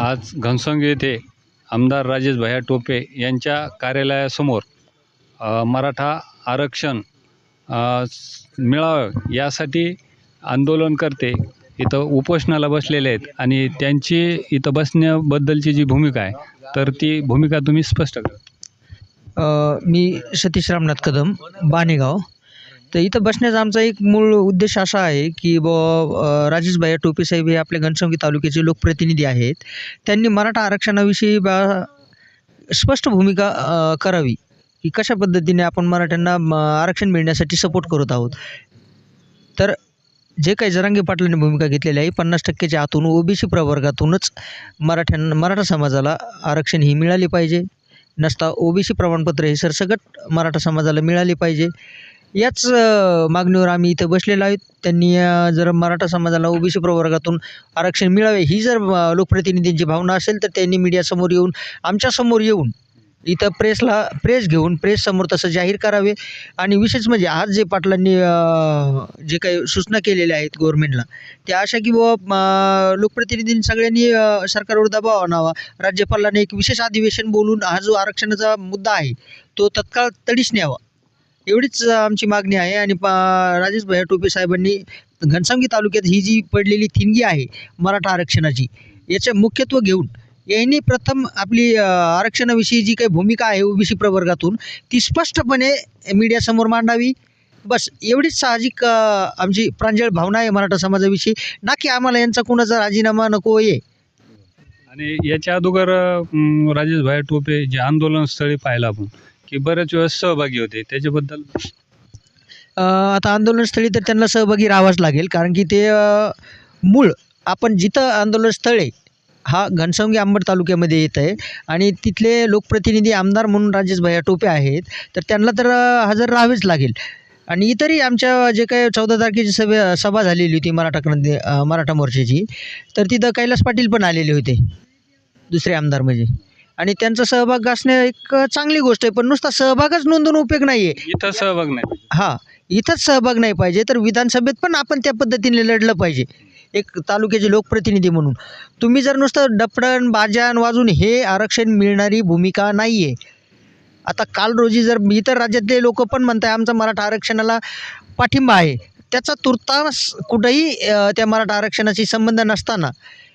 आज घनसंग येथे आमदार राजेश भैया टोपे यांच्या कार्यालयासमोर मराठा आरक्षण मिळावं यासाठी आंदोलनकर्ते इथं उपोषणाला बसलेले आहेत आणि त्यांची इथं बसण्याबद्दलची जी भूमिका आहे तर ती भूमिका तुम्ही स्पष्ट करा. मी सतीश रामनाथ कदम बाणेगाव. तर इथं बसण्याचा आमचा एक मूळ उद्देश असा आहे की ब राजेशभाई टोपे साहेब हे आपल्या घनसंगी तालुक्याचे लोकप्रतिनिधी आहेत. त्यांनी मराठा आरक्षणाविषयी बा स्पष्ट भूमिका करावी की कशा पद्धतीने आपण मराठ्यांना म, आरक्षण मिळण्यासाठी सपोर्ट करत आहोत. तर जे काही जरांगे पाटलांनी भूमिका घेतलेली आहे पन्नास टक्क्याच्या आतून ओबीसी प्रवर्गातूनच मराठ्यां मराठा समाजाला आरक्षण ही मिळाले पाहिजे. नसता ओबीसी प्रमाणपत्र हे सरसकट मराठा समाजाला मिळाले पाहिजे. याच मागणीवर आम्ही इथं बसलेलो आहोत. त्यांनी जर मराठा समाजाला ओबीसी प्रवर्गातून आरक्षण मिळावे ही जर लोकप्रतिनिधींची भावना असेल तर त्यांनी मीडियासमोर येऊन आमच्यासमोर येऊन इथं प्रेसला प्रेस घेऊन प्रेससमोर तसं जाहीर करावे. आणि विशेष म्हणजे आज जे पाटलांनी जे काही सूचना केलेल्या आहेत गव्हर्मेंटला त्या अशा की बुवा लोकप्रतिनिधींनी सगळ्यांनी सरकारवर दबाव आणावा. राज्यपालांनी एक विशेष अधिवेशन बोलून हा जो आरक्षणाचा मुद्दा आहे तो तत्काळ तडीच न्यावा. एवढीच आमची मागणी आहे आणि राजेश भैया टोपे साहेबांनी घनसावंगी तालुक्यात ही जी पडलेली थिनगी आहे मराठा आरक्षणाची याचं मुख्यत्व घेऊन यांनी प्रथम आपली आरक्षणाविषयी जी काही भूमिका आहे ओबीसी प्रवर्गातून ती स्पष्टपणे मीडियासमोर मांडावी. बस एवढीच साहजिक आमची प्रांजळ भावना आहे मराठा समाजाविषयी. ना की आम्हाला यांचा कुणाचा राजीनामा नको आहे आणि याच्या अगोदर राजेशभाई राजेश भाई टोपे जे आंदोलनस्थळी पाहिलं आपण की बऱ्याच वेळेस सहभागी होते. त्याच्याबद्दल? आता आंदोलनस्थळी तर त्यांना सहभागी राहावंच लागेल कारण की ते मूळ आपण जिथं आंदोलनस्थळे हा घनसंगी आंबड तालुक्यामध्ये येत आहे. आणि तिथले लोकप्रतिनिधी आमदार म्हणून राजेश भैया टोपे आहेत तर त्यांना तर हजर राहावेच लागेल. आणि इतरही आमच्या जे काही चौदा तारखेची सभे सभा झालेली होती मराठा क्रांती मराठा मोर्चाची तर तिथं कैलास पाटील पण आलेले होते दुसरे आमदार म्हणजे. आणि त्यांचा सहभाग असणे एक चांगली गोष्ट आहे पण नुसता सहभागच नोंदवून उपयोग नाही आहे इथं सहभाग नाही हां इथंच सहभाग नाही पाहिजे तर विधानसभेत पण आपण त्या पद्धतीने लढलं पाहिजे एक तालुक्याचे लोकप्रतिनिधी म्हणून. तुम्ही जर नुसतं डपडण बाजान वाजून हे आरक्षण मिळणारी भूमिका नाही आहे आता काल रोजी जर इतर राज्यातले लोक पण म्हणत आहे आमचा मराठा आरक्षणाला पाठिंबा आहे त्याचा तुर्तास कुठंही त्या मराठा आरक्षणाशी संबंध नसताना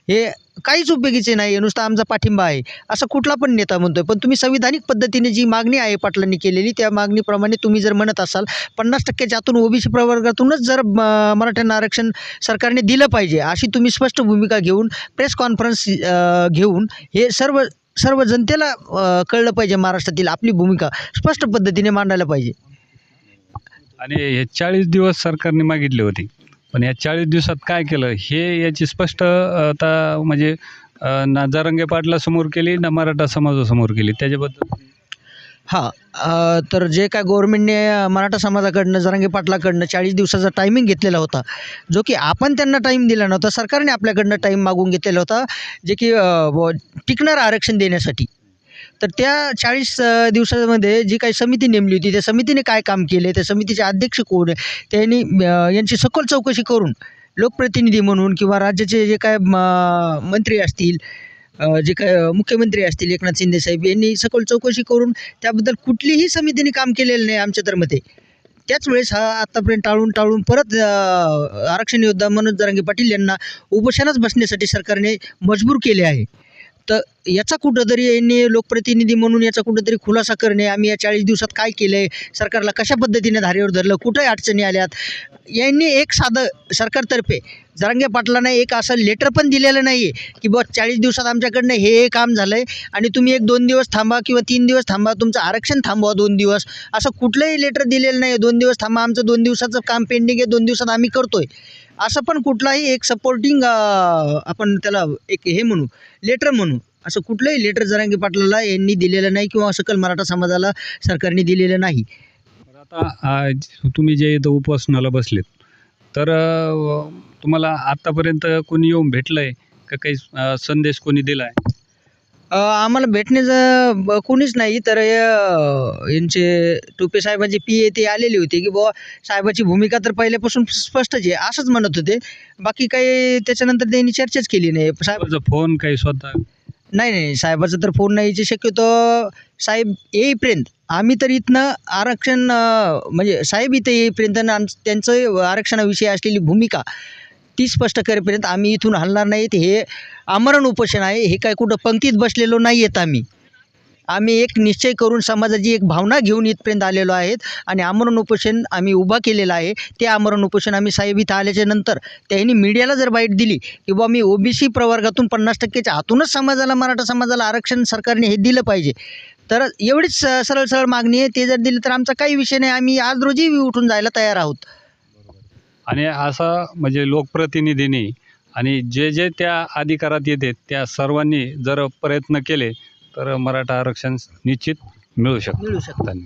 हे काहीच उपयोगीचे नाही आहे नुसता आमचा पाठिंबा आहे असं कुठला पण नेता म्हणतो आहे पण तुम्ही संविधानिक पद्धतीने जी मागणी आहे पाटलांनी केलेली त्या मागणीप्रमाणे तुम्ही जर म्हणत असाल पन्नास टक्क्याच्या आतून ओबीसी प्रवर्गातूनच जर म, मराठ्यांना आरक्षण सरकारने दिलं पाहिजे अशी तुम्ही स्पष्ट भूमिका घेऊन प्रेस कॉन्फरन्स घेऊन हे सर्व सर्व जनतेला कळलं पाहिजे महाराष्ट्रातील आपली भूमिका स्पष्ट पद्धतीने मांडायला पाहिजे. आणि हे चाळीस दिवस सरकारने मागितले होते. पण या चाळीस दिवसात काय केलं? हे याची स्पष्ट आता म्हणजे ना जरंगे पाटला समोर केली ना मराठा समाजासमोर केली. त्याच्याबद्दल हां तर जे काय गव्हर्मेंटने मराठा समाजाकडनं जरांगे पाटलाकडनं चाळीस दिवसाचा टायमिंग घेतलेला होता. जो की आपण त्यांना टाईम दिला नव्हता सरकारने आपल्याकडनं टाईम मागून घेतलेला होता जे की टिकणारं आरक्षण देण्यासाठी. तर त्या चाळीस दिवसामध्ये जी काही समिती नेमली होती त्या समितीने काय काम केले त्या समितीचे अध्यक्ष कोण त्यांनी यांची सखोल चौकशी करून लोकप्रतिनिधी म्हणून किंवा राज्याचे जे काय म, मंत्री असतील जे काय मुख्यमंत्री असतील एकनाथ शिंदे साहेब यांनी सखोल चौकशी करून त्याबद्दल कुठलीही समितीने काम केलेलं नाही आमच्या तर मते त्याच वेळेस हा आत्तापर्यंत टाळून टाळून परत आरक्षण योद्धा मनोज जरांगे पाटील यांना उपोषणाच बसण्यासाठी सरकारने मजबूर केले आहे. तर याचा कुठंतरी यांनी लोकप्रतिनिधी म्हणून याचा कुठंतरी खुलासा करणे आम्ही या चाळीस दिवसात काय केलं आहे सरकारला कशा पद्धतीने धारेवर धरलं कुठंही अडचणी आल्यात? यांनी एक साधं सरकारतर्फे जरांगे पाटलांना एक असं लेटर पण दिलेलं नाही आहे की बुवा चाळीस दिवसात आमच्याकडनं हे हे काम झालं आहे आणि तुम्ही एक दोन दिवस थांबा किंवा तीन दिवस थांबा तुमचं आरक्षण थांबवा दोन दिवस. असं कुठलंही लेटर दिलेलं नाही आहे दोन दिवस थांबा आमचं दोन दिवसाचं काम पेंडिंग आहे दोन दिवसात आम्ही करतो आहे असं पण कुठलाही एक सपोर्टिंग आपण त्याला एक हे म्हणू लेटर म्हणू. असं कुठलंही लेटर जरांगी पाटलाला यांनी दिलेलं नाही किंवा सकल मराठा समाजाला सरकारने दिलेलं नाही. आता आज तुम्ही जे इथं उपासनाला बसलेत तर तुम्हाला आत्तापर्यंत कोणी येऊन भेटलं आहे का काही संदेश कोणी दिला आहे आम्हाला भेटण्याचं ब- कोणीच नाही. तर यांचे टोपे साहेबांचे पी ए ते आलेले होते की बुवा साहेबाची भूमिका तर पहिल्यापासून स्पष्टच आहे. असंच म्हणत होते. बाकी काही त्याच्यानंतर त्यांनी चर्चाच केली नाही. साहेब साहेबाचा फोन काही स्वतः? नाही नाही साहेबाचा तर फोन नाही यायची शक्यतो साहेब येईपर्यंत आम्ही तर इथनं आरक्षण अ, म्हणजे साहेब इथं येईपर्यंत आणि त्यांचं आरक्षणाविषयी असलेली भूमिका ती स्पष्ट करेपर्यंत आम्ही इथून हलणार नाहीत. हे आमरण उपोषण आहे. हे काय कुठं पंक्तीत बसलेलो नाही आहेत आम्ही. आम्ही एक निश्चय करून समाजाची एक भावना घेऊन इथपर्यंत आलेलो आहेत आणि आमरण उपोषण आम्ही उभा केलेलं आहे. ते आमरण उपोषण आम्ही साहेब इथं आल्याच्यानंतर त्यांनी मीडियाला जर बाईट दिली की बा मी ओबीसी प्रवर्गातून पन्नास टक्क्याच्या आतूनच समाजाला मराठा समाजाला आरक्षण सरकारने हे दिलं पाहिजे. तर एवढीच स- सरळ सरळ मागणी आहे. ते जर दिली तर आमचा काही विषय नाही. आम्ही आज रोजी उठून जायला तयार आहोत. आणि असा म्हणजे लोकप्रतिनिधींनी आणि जे जे त्या अधिकारात येते त्या सर्वांनी जर प्रयत्न केले तर मराठा आरक्षण निश्चित मिळू शकतं. मिळू शकतं.